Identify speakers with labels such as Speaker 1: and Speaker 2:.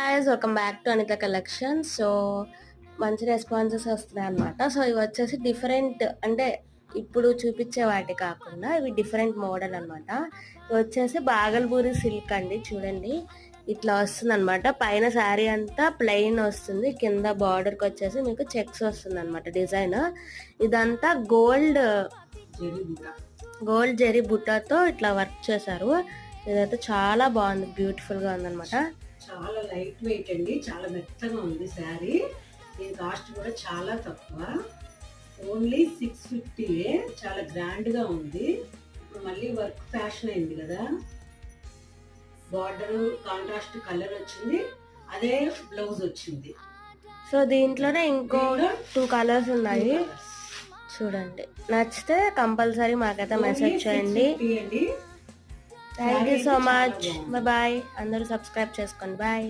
Speaker 1: As welcome back to Anitha collection so మంచి responses వస్తున్నాయి అనమాట సో ఇవి వచ్చేసి డిఫరెంట్ అంటే ఇప్పుడు చూపించే వాటి కాకుండా ఇవి డిఫరెంట్ మోడల్ అన్నమాట. ఇవి వచ్చేసి బాగల్పూరి సిల్క్ అండి చూడండి. ఇట్లా వస్తుంది అనమాట పైన శారీ అంతా ప్లెయిన్ వస్తుంది. కింద బార్డర్కి వచ్చేసి మీకు చెక్స్ వస్తుంది అనమాట డిజైన్ ఇదంతా గోల్డ్ గోల్డ్ జెరీ బుట్టతో ఇట్లా వర్క్ చేశారు. ఇదైతే చాలా బాగుంది బ్యూటిఫుల్గా
Speaker 2: చాలా లైట్ వెయిట్ అండి చాలా మెత్తగా ఉంది శారీ. దీని కాస్ట్ కూడా చాలా తక్కువ. ఓన్లీ సిక్స్ ఫిఫ్టీ చాలా గ్రాండ్గా ఉంది. ఇప్పుడు మళ్ళీ వర్క్ ఫ్యాషన్ అయింది కదా. బార్డర్ కాంట్రాస్ట్ కలర్ వచ్చింది అదే బ్లౌజ్ వచ్చింది.
Speaker 1: సో దీంట్లోనే ఇంకో టూ కలర్స్ ఉన్నాయి. చూడండి. నచ్చితే కంపల్సరీ మాకైతే మెసేజ్ చేయండి. Thank you so much. Bye అందరూ సబ్స్క్రైబ్ చేసుకోండి. బాయ్